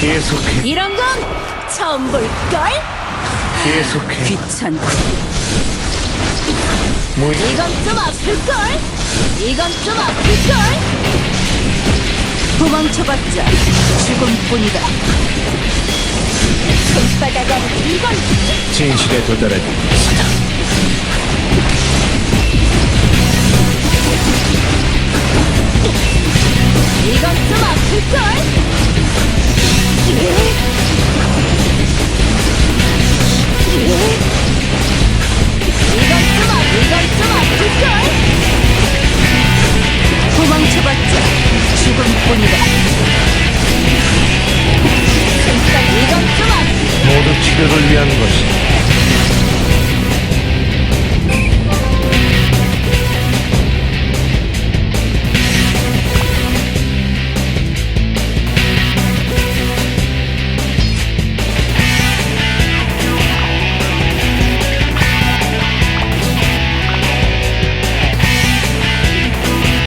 계속해. 이런 건 처음 볼걸? 계속해. 귀찮고. 뭐 이건 좀 아플걸? 이건 좀 아플걸? 도망쳐봤자 죽음뿐이다. 손바닥 안에 이건 진실에 도달하 치료를 위한 것이